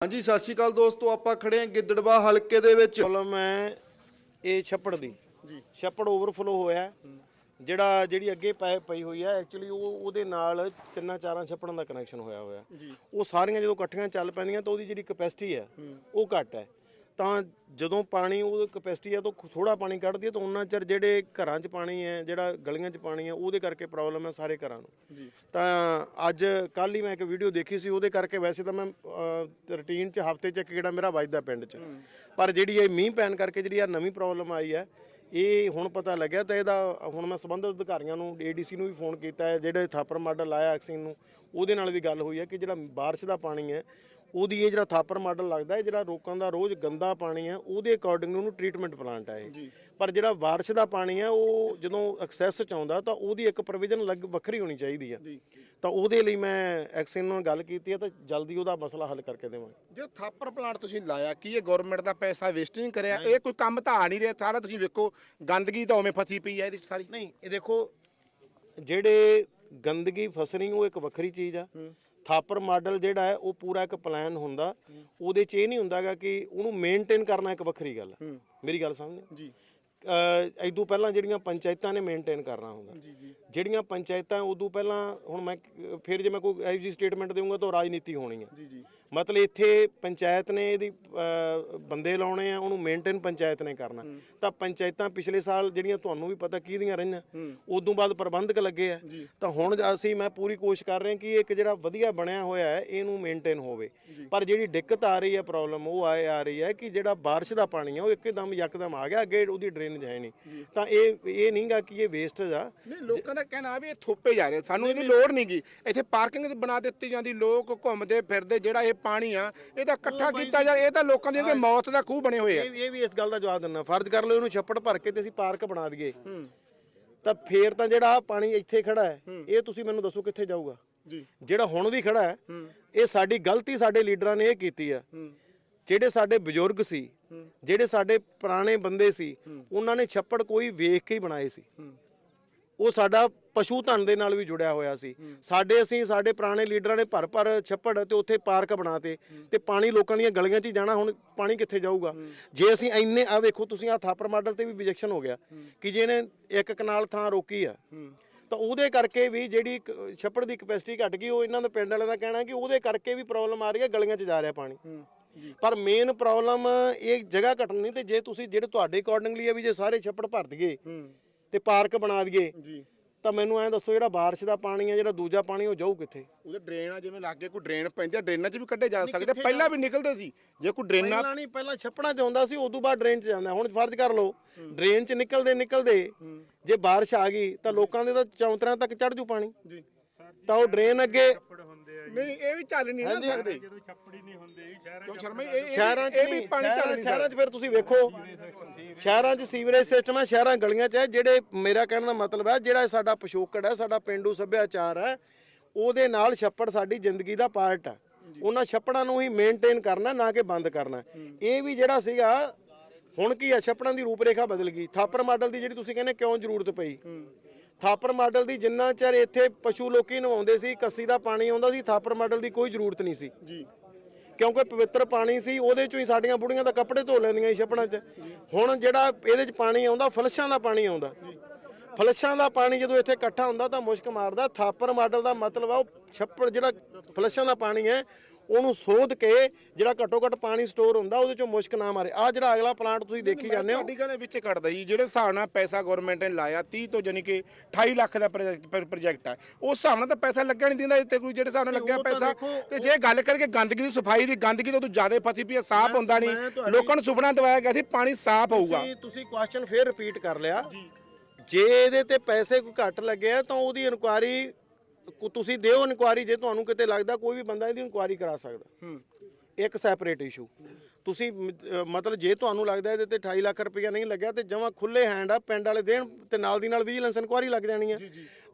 ਹਾਂਜੀ ਸਤਿ ਸ਼੍ਰੀ ਅਕਾਲ ਦੋਸਤੋ ਆਪਾਂ ਖੜੇ ਹਾਂ ਗਿੱਦੜਵਾ ਹਲਕੇ ਦੇ ਵਿੱਚ। ਪ੍ਰੋਬਲਮ ਹੈ ਇਹ ਛੱਪੜ ਦੀ ਜੀ। ਛੱਪੜ ਓਵਰਫਲੋ ਹੋਇਆ ਹੈ। ਜਿਹੜਾ ਜਿਹੜੀ ਅੱਗੇ ਪਾਇਪ ਪਈ ਹੋਈ ਹੈ ਐਕਚੁਅਲੀ ਉਹ ਉਹਦੇ ਨਾਲ ਤਿੰਨਾਂ ਚਾਰਾਂ ਛੱਪੜਾਂ ਦਾ ਕਨੈਕਸ਼ਨ ਹੋਇਆ ਹੋਇਆ। ਉਹ ਸਾਰੀਆਂ ਜਦੋਂ ਇਕੱਠੀਆਂ ਚੱਲ ਪੈਂਦੀਆਂ ਤਾਂ ਉਹਦੀ ਜਿਹੜੀ ਕਪੈਸਿਟੀ ਹੈ। ਉਹ ਘੱਟ ਹੈ। ਤਾਂ ਜਦੋਂ ਪਾਣੀ ਉਹ ਕਪੈਸਿਟੀ ਹੈ ਤਾਂ ਥੋੜਾ ਪਾਣੀ ਕੱਢਦੀ ਹੈ ਤਾਂ ਉਹਨਾਂ ਚਿਰ ਜਿਹੜੇ ਘਰਾਂ 'ਚ ਪਾਣੀ ਹੈ ਜਿਹੜਾ ਗਲੀਆਂ 'ਚ ਪਾਣੀ ਹੈ ਉਹਦੇ ਕਰਕੇ ਪ੍ਰੋਬਲਮ ਹੈ ਸਾਰੇ ਘਰਾਂ ਨੂੰ। ਤਾਂ ਅੱਜ ਕੱਲ ਹੀ ਮੈਂ ਇੱਕ ਵੀਡੀਓ ਦੇਖੀ ਸੀ ਉਹਦੇ ਕਰਕੇ ਵੈਸੇ ਤਾਂ ਮੈਂ ਰੁਟੀਨ 'ਚ ਹਫ਼ਤੇ 'ਚ ਇੱਕ ਗੇੜਾ ਮੇਰਾ ਵੱਜਦਾ ਪਿੰਡ 'ਚ। ਪਰ ਜਿਹੜੀ ਇਹ ਮੀਂਹ ਪੈਣ ਕਰਕੇ ਜਿਹੜੀ ਆ ਨਵੀਂ ਪ੍ਰੋਬਲਮ ਆਈ ਹੈ ਇਹ ਹੁਣ ਪਤਾ ਲੱਗਿਆ ਤਾਂ ਇਹਦਾ ਹੁਣ ਮੈਂ ਸੰਬੰਧਿਤ ਅਧਿਕਾਰੀਆਂ ਨੂੰ ਏਡੀਸੀ ਨੂੰ ਵੀ ਫੋਨ ਕੀਤਾ ਹੈ ਜਿਹੜੇ ਥਾਪਰ ਮਾਡਲ ਆਇਆ ਐਕਸਿੰਗ ਨੂੰ ਉਹਦੇ ਨਾਲ ਵੀ ਗੱਲ ਹੋਈ ਹੈ ਕਿ ਜਿਹੜਾ ਬਾਰਿਸ਼ ਦਾ ਪਾਣੀ ਹੈ ਉਹਦੀ ਇਹ ਜਿਹੜਾ ਥਾਪਰ ਮਾਡਲ ਲੱਗਦਾ ਹੈ ਜਿਹੜਾ ਰੋਕਾਂ ਦਾ ਰੋਜ਼ ਗੰਦਾ ਪਾਣੀ ਹੈ ਉਹਦੇ ਅਕੋਰਡਿੰਗ ਉਹਨੂੰ ਟ੍ਰੀਟਮੈਂਟ ਪਲਾਂਟ ਹੈ ਇਹ। ਪਰ ਜਿਹੜਾ ਬਾਰਿਸ਼ ਦਾ ਪਾਣੀ ਹੈ ਉਹ ਜਦੋਂ ਐਕਸੈਸ ਚ ਆਉਂਦਾ ਤਾਂ ਉਹਦੀ ਇੱਕ ਪ੍ਰੋਵੀਜ਼ਨ ਲੱਗ ਵੱਖਰੀ ਹੋਣੀ ਚਾਹੀਦੀ ਹੈ। ਤਾਂ ਉਹਦੇ ਲਈ ਮੈਂ ਐਕਸਿੰਗ ਨਾਲ ਗੱਲ ਕੀਤੀ ਹੈ ਤਾਂ ਜਲਦੀ ਉਹਦਾ ਮਸਲਾ ਹੱਲ ਕਰਕੇ ਦੇਵਾਂਗੇ। ਜੋ ਥਾਪਰ ਪਲਾਂਟ ਤੁਸੀਂ ਲਾਇਆ ਕੀ ਇਹ ਗਵਰਨਮੈਂਟ ਦਾ ਪੈਸਾ ਵੇਸਟ ਨਹੀਂ ਕਰਿਆ? ਇਹ ਕੋਈ ਕੰਮ ਤਾਂ ਆ ਨਹੀਂ ਰਿਹਾ ਸਾਰਾ ਤੁਸੀਂ ਵੇਖੋ ਗੰਦਗੀ ਤਾਂ ਉਵੇਂ ਫਸੀ ਪਈ ਹੈ ਇਹਦੇ ਸਾਰੀ। ਨਹੀਂ ਇਹ ਦੇਖੋ ਜਿਹੜੇ ਗੰਦਗੀ ਫਸਣੀ ਉਹ ਇੱਕ ਵੱਖਰੀ ਚੀਜ਼ ਆ। ਥਾਪਰ ਮਾਡਲ ਜਿਹੜਾ ਹੈ ਉਹ ਪੂਰਾ ਇੱਕ ਪਲਾਨ ਹੁੰਦਾ। ਉਹਦੇ 'ਚ ਇਹ ਨਹੀਂ ਹੁੰਦਾਗਾ ਕਿ ਉਹਨੂੰ ਮੇਨਟੇਨ ਕਰਨਾ ਇੱਕ ਵੱਖਰੀ ਗੱਲ ਹੈ। ਮੇਰੀ ਗੱਲ ਸਮਝਦੇ ਜੀ। ਅ ਇਦੋਂ ਪਹਿਲਾਂ ਜਿਹੜੀਆਂ ਪੰਚਾਇਤਾਂ ਨੇ ਮੇਨਟੇਨ ਕਰਨਾ ਹੁੰਦਾ। ਜੀ ਜੀ। ਜਿਹੜੀਆਂ ਪੰਚਾਇਤਾਂ ਉਦੋਂ ਪਹਿਲਾਂ ਹੁਣ ਮੈਂ ਫਿਰ ਜੇ ਮੈਂ ਕੋਈ ਐਜੀ ਸਟੇਟਮੈਂਟ ਦੇਵਾਂਗਾ ਤਾਂ ਰਾਜਨੀਤੀ ਹੋਣੀ ਹੈ। ਜੀ ਜੀ। ਮਤਲਬ ਇੱਥੇ ਪੰਚਾਇਤ ਨੇ ਇਹਦੀ ਬੰਦੇ ਲਾਉਣੇ ਆ ਉਹਨੂੰ ਮੇਨਟੇਨ ਪੰਚਾਇਤ ਨੇ ਕਰਨਾ। ਤਾਂ ਪੰਚਾਇਤਾਂ ਪਿਛਲੇ ਸਾਲ ਜਿਹੜੀਆਂ ਤੁਹਾਨੂੰ ਵੀ ਪਤਾ ਕਿਹਦੀਆਂ ਰਹੀਆਂ ਉਦੋਂ ਬਾਅਦ ਪ੍ਰਬੰਧਕ ਲੱਗੇ ਆ। ਤਾਂ ਹੁਣ ਅਸੀਂ ਮੈਂ ਪੂਰੀ ਕੋਸ਼ਿਸ਼ ਕਰ ਰਹੇ ਹਾਂ ਕਿ ਇੱਕ ਜਿਹੜਾ ਵਧੀਆ ਬਣਿਆ ਹੋਇਆ ਹੈ ਇਹਨੂੰ ਮੇਨਟੇਨ ਹੋਵੇ। ਪਰ ਜਿਹੜੀ ਦਿੱਕਤ ਆ ਰਹੀ ਹੈ ਪ੍ਰੋਬਲਮ ਉਹ ਆਏ ਆ ਰਹੀ ਹੈ ਕਿ ਜਿਹੜਾ ਬਾਰਿਸ਼ ਦਾ ਪਾਣੀ ਹੈ ਉਹ ਇੱਕਦਮ ਯਕਦਮ ਆ ਗਿਆ ਅੱਗੇ ਉਹਦੀ ਡਰੇਨੇਜ ਹੈ ਨਹੀਂ। ਤਾਂ ਇਹ ਇਹ ਨਹੀਂਗਾ ਕਿ ਇਹ ਵੇਸਟੇਜ ਆ। ਨਹੀਂ ਲੋਕਾਂ ਦਾ ਕਹਿਣਾ ਆ ਵੀ ਇਹ ਥੋਪੇ ਜਾ ਰਹੇ ਸਾਨੂੰ ਇਹਦੀ ਲੋੜ ਨਹੀਂਗੀ ਇੱਥੇ ਪਾਰਕਿੰਗ ਬਣਾ ਦਿੱਤੀ ਜਾਂਦੀ ਲੋਕ ਘੁੰਮਦੇ ਫਿਰਦੇ ਜਿਹੜਾ ਇਹ ਪਾਣੀ ਆ ਇਹਦਾ ਇਕੱਠਾ ਕੀਤਾ ਜਾ ਇਹ ਤਾਂ ਲੋਕਾਂ ਦੀ ਮੌਤ ਦਾ ਖੂਹ ਬਣੇ ਹੋਏ ਆ। ਇਹ ਇਹ ਵੀ ਇਸ ਗੱਲ ਦਾ ਜਵਾਬ ਦਿੰਨਾ ਫਰਜ਼ ਕਰ ਲਓ ਇਹਨੂੰ ਛੱਪੜ ਭਰ ਕੇ ਤੇ ਅਸੀਂ ਪਾਰਕ ਬਣਾ ਦਈਏ। ਤਾਂ ਫੇਰ ਤਾਂ ਜਿਹੜਾ ਪਾਣੀ ਇੱਥੇ ਖੜਾ ਹੈ ਇਹ ਤੁਸੀਂ ਮੈਨੂੰ ਦੱਸੋ ਕਿੱਥੇ ਜਾਊਗਾ? ਜੀ। ਜਿਹੜਾ ਹੁਣ ਵੀ ਖੜਾ ਹੈ ਇਹ ਸਾਡੀ ਗਲਤੀ ਸਾਡੇ ਲੀਡਰਾਂ ਨੇ ਇਹ ਕੀਤੀ ਆ। ਜਿਹੜੇ ਸਾਡੇ ਬਜ਼ੁਰਗ ਸੀ ਜਿਹੜੇ ਸਾਡੇ ਪੁਰਾਣੇ ਬੰਦੇ ਸੀ ਉਹਨਾਂ ਨੇ ਛੱਪੜ ਕੋਈ ਵੇਖ ਕੇ ਹੀ ਬਣਾਏ ਸੀ। ਉਹ ਸਾਡਾ ਪਸ਼ੂ ਧਨ ਦੇ ਨਾਲ ਵੀ ਜੁੜਿਆ ਹੋਇਆ ਸੀ। ਸਾਡੇ ਅਸੀਂ ਸਾਡੇ ਪੁਰਾਣੇ ਲੀਡਰਾਂ ਨੇ ਭਰ ਭਰ ਛੱਪੜ ਤੇ ਉੱਥੇ ਪਾਰਕ ਬਣਾਤੇ ਤੇ ਪਾਣੀ ਲੋਕਾਂ ਦੀਆਂ ਗਲੀਆਂ 'ਚ ਹੀ ਜਾਣਾ ਹੁਣ ਪਾਣੀ ਕਿੱਥੇ ਜਾਊਗਾ? ਜੇ ਅਸੀਂ ਇੰਨੇ ਆ ਵੇਖੋ ਤੁਸੀਂ ਆ ਥਾਪਰ ਮਾਡਲ ਤੇ ਵੀ ਵਿਜੈਕਸ਼ਨ ਹੋ ਗਿਆ ਕਿ ਜੇ ਇਹਨੇ ਇੱਕ ਕਨਾਲ ਥਾਂ ਰੋਕੀ ਆ। ਤਾਂ ਉਹਦੇ ਕਰਕੇ ਵੀ ਜਿਹੜੀ ਛੱਪੜ ਦੀ ਕਪੈਸਿਟੀ ਘਟ ਗਈ ਉਹ ਇਹਨਾਂ ਦੇ ਪਿੰਡ ਵਾਲਿਆਂ ਦਾ ਕਹਿਣਾ ਕਿ ਉਹਦੇ ਕਰਕੇ ਵੀ ਪ੍ਰੋਬਲਮ ਆ ਰਹੀ ਹੈ ਗਲੀਆਂ 'ਚ ਜਾ ਰਿਹਾ ਪਾਣੀ। ਪਰ ਮੇਨ ਪ੍ਰੋਬਲਮ ਇਹ ਜਗ੍ਹਾ ਘਟਣ ਨਹੀਂ ਤੇ ਜੇ ਤੁਸੀਂ ਜਿਹੜੇ ਤੁਹਾਡੇ ਅਕੋਰਡਿੰਗਲੀ ਆ ਵੀ ਜੇ ਸਾਰੇ ਛੱਪੜ ਭਰ ਦਈਏ ਤੇ ਪਾਰਕ ਬਣਾ ਦਈਏ। ਜੀ। ਤਾਂ ਮੈਨੂੰ ਐਂ ਦੱਸੋ ਜਿਹੜਾ ਬਾਰਿਸ਼ ਦਾ ਪਾਣੀ ਹੈ ਜਿਹੜਾ ਦੂਜਾ ਪਾਣੀ ਉਹ ਜਾਊ ਕਿੱਥੇ? ਉਹਦੇ ਡਰੇਨ ਆ ਜਿਵੇਂ ਲਾਗੇ ਕੋਈ ਡਰੇਨ ਪੈਂਦੀ ਆ ਡਰੇਨਾਂ 'ਚ ਵੀ ਕੱਢੇ ਜਾ ਸਕਦੇ। ਪਹਿਲਾਂ ਵੀ ਨਿਕਲਦੇ ਸੀ। ਜੇ ਕੋਈ ਡਰੇਨਾਂ ਪਹਿਲਾਂ ਨਹੀਂ ਪਹਿਲਾਂ ਛੱਪੜਾਂ 'ਚ ਆਉਂਦਾ ਸੀ ਉਦੋਂ ਬਾਅਦ ਡਰੇਨ 'ਚ ਜਾਂਦਾ। ਹੁਣ ਫਰਜ਼ ਕਰ ਲਓ ਡਰੇਨ 'ਚ ਨਿਕਲਦੇ ਨਿਕਲਦੇ ਜੇ ਬਾਰਿਸ਼ ਆ ਗਈ ਤਾਂ ਲੋਕਾਂ ਦੇ ਤਾਂ ਚੌਂਤਰਿਆਂ ਤੱਕ ਚੜ ਜੂ ਪਾਣੀ। ਜੀ। ਤਾਂ ਉਹ ਡਰੇਨ ਅੱਗੇ ਨਹੀਂ ਇਹ ਵੀ ਚੱਲ ਨਹੀਂ ਨਾ ਸਕਦੇ। ਜਦੋਂ ਛੱਪੜੀ ਨਹੀਂ ਹੁੰਦੇ ਸ਼ਹਿਰਾਂ ਕਿਉਂ ਸ਼ਰਮਾ ਇਹ- ਇਹ ਸ਼ਹਿਰਾਂ 'ਚ ਇਹ ਵੀ ਨਹੀਂ ਪਾਣੀ ਚੱਲ ਸ਼ਹਿਰਾਂ ਨਹੀਂ ਸ਼ਹਿਰਾਂ 'ਚ ਫਿਰ ਤੁਸੀਂ ਵੇਖੋ। ਸ਼ਹਿਰਾਂ 'ਚ ਸੀਵਰੇਜ ਸਿਸਟਮ ਹੈ ਸ਼ਹਿਰਾਂ ਗਲੀਆਂ 'ਚ ਹੈ ਜਿਹੜੇ ਮੇਰਾ ਕਹਿਣ ਦਾ ਮਤਲਬ ਹੈ ਜਿਹੜਾ ਸਾਡਾ ਪਿਛੋਕੜ ਹੈ ਸਾਡਾ ਪਿੰਡੂ ਸੱਭਿਆਚਾਰ ਹੈ ਉਹਦੇ ਨਾਲ ਛੱਪੜ ਸਾਡੀ ਜ਼ਿੰਦਗੀ ਦਾ ਪਾਰਟ ਹੈ ਉਹਨਾਂ ਛੱਪੜਾਂ ਨੂੰ ਹੀ ਮੇਨਟੇਨ ਕਰਨਾ ਨਾ ਕਿ ਬੰਦ ਕਰਨਾ। ਇਹ ਵੀ ਜਿਹੜਾ ਸੀਗਾ ਹੁਣ ਕੀ ਹੈ ਛੱਪੜਾਂ ਦੀ ਰੂਪਰੇਖਾ ਬਦਲ ਗਈ। ਥਾਪਰ ਮਾਡਲ ਦੀ ਜਿਹੜੀ ਤੁਸੀਂ ਕਹਿੰਦੇ ਕਿਉਂ ਜ਼ਰੂਰਤ ਪਈ? ਥਾਪਰ ਮਾਡਲ ਦੀ ਜਿੰਨਾ ਚਿਰ ਇੱਥੇ ਪਸ਼ੂ ਲੋਕੀ ਨਵਾਉਂਦੇ ਸੀ ਕੱਸੀ ਦਾ ਪਾਣੀ ਆਉਂਦਾ ਸੀ ਥਾਪਰ ਮਾਡਲ ਦੀ ਕੋਈ ਜ਼ਰੂਰਤ ਨਹੀਂ ਸੀ। ਜੀ। ਕਿਉਂਕਿ ਪਵਿੱਤਰ ਪਾਣੀ ਸੀ ਉਹਦੇ ਚੋਂ ਹੀ ਸਾਡੀਆਂ ਬੁੜੀਆਂ ਤਾਂ ਕੱਪੜੇ ਧੋ ਲੈਂਦੀਆਂ ਸੀ ਛੱਪੜਾਂ 'ਚ। ਹੁਣ ਜਿਹੜਾ ਇਹਦੇ 'ਚ ਪਾਣੀ ਆਉਂਦਾ ਫਲਸ਼ਾਂ ਦਾ ਪਾਣੀ ਆਉਂਦਾ। ਫਲਸ਼ਾਂ ਦਾ ਪਾਣੀ ਜਦੋਂ ਇੱਥੇ ਇਕੱਠਾ ਹੁੰਦਾ ਤਾਂ ਮੁਸ਼ਕ ਮਾਰਦਾ। ਥਾਪਰ ਮਾਡਲ ਦਾ ਮਤਲਬ ਆ ਉਹ ਛੱਪੜ ਜਿਹੜਾ ਫਲਸ਼ਾਂ ਦਾ ਪਾਣੀ ਹੈ ਉਹਨੂੰ ਸੋਧ ਕੇ ਜਿਹੜਾ ਘੱਟੋ ਘੱਟ ਪਾਣੀ ਸਟੋਰ ਹੁੰਦਾ ਉਹਦੇ ਚੋਂ ਮੁਸ਼ਕ ਨਾ ਮਾਰੇ। ਆ ਜਿਹੜਾ ਅਗਲਾ ਪਲਾਂਟ ਤੁਸੀਂ ਦੇਖੀ ਜਾਂਦੇ ਹੋ। ਤੁਹਾਡੀ ਗੱਲ ਵਿੱਚ ਕੱਢਦਾ ਜੀ ਜਿਹੜੇ ਹਿਸਾਬ ਨਾਲ ਪੈਸਾ ਗਵਰਨਮੈਂਟ ਨੇ ਲਾਇਆ 30 ਤੋਂ ਜਾਨੀ ਕਿ 28 ਲੱਖ ਦਾ ਪ੍ਰੋਜੈਕਟ ਹੈ ਉਸ ਹਿਸਾਬ ਨਾਲ ਤਾਂ ਪੈਸਾ ਲੱਗਣ ਨਹੀਂ ਦਿੰਦਾ ਇੱਥੇ ਕੋਈ ਜਿਹੜੇ ਹਿਸਾਬ ਨਾਲ ਲੱਗਿਆ ਪੈਸਾ। ਤੇ ਜੇ ਗੱਲ ਕਰਕੇ ਗੰਦਗੀ ਦੀ ਸਫ਼ਾਈ ਦੀ ਗੰਦਗੀ ਤੋਂ ਜ਼ਿਆਦਾ ਫਸੀ ਪਈ ਸਾਫ਼ ਹੁੰਦਾ ਨਹੀਂ। ਲੋਕਾਂ ਨੂੰ ਸੁਪਨਾ ਦਿਵਾਇਆ ਗਿਆ ਸੀ ਪਾਣੀ ਸਾਫ਼ ਹੋਊਗਾ। ਤੁਸੀਂ ਕੁਐਸਚਨ ਫੇਰ ਰਿਪੀਟ ਕਰ ਲਿਆ। ਜੇ। ਇਹਦੇ ਤੇ ਪੈਸੇ ਕੋਈ ਘੱਟ ਲੱਗੇ ਆ ਤਾਂ ਉਹਦੀ ਇਨਕੁਆਰੀ ਤੁਸੀਂ ਦਿਓ ਇਨਕੁਆਰੀ ਜੇ ਤੁਹਾਨੂੰ ਕਿਤੇ ਲੱਗਦਾ ਕੋਈ ਵੀ ਬੰਦਾ ਇਹਦੀ ਇਨਕੁਆਰੀ ਕਰਾ ਸਕਦਾ। ਹੂੰ। ਇੱਕ ਸੈਪਰੇਟ ਇਸ਼ੂ ਤੁਸੀਂ ਮ- ਅਹ ਮਤਲਬ ਜੇ ਤੁਹਾਨੂੰ ਲੱਗਦਾ ਇਹਦੇ ਤੇ 28 ਲੱਖ ਰੁਪਇਆ ਨਹੀਂ ਲੱਗਿਆ ਤੇ ਜਮਾ ਖੁੱਲੇ ਹੈਂਡ ਆ ਪਿੰਡ ਵਾਲੇ ਦੇਣ ਤੇ ਨਾਲ ਦੀ ਨਾਲ ਵਿਜੀਲੈਂਸ ਇਨਕੁਆਰੀ ਲੱਗ ਜਾਣੀ ਆ।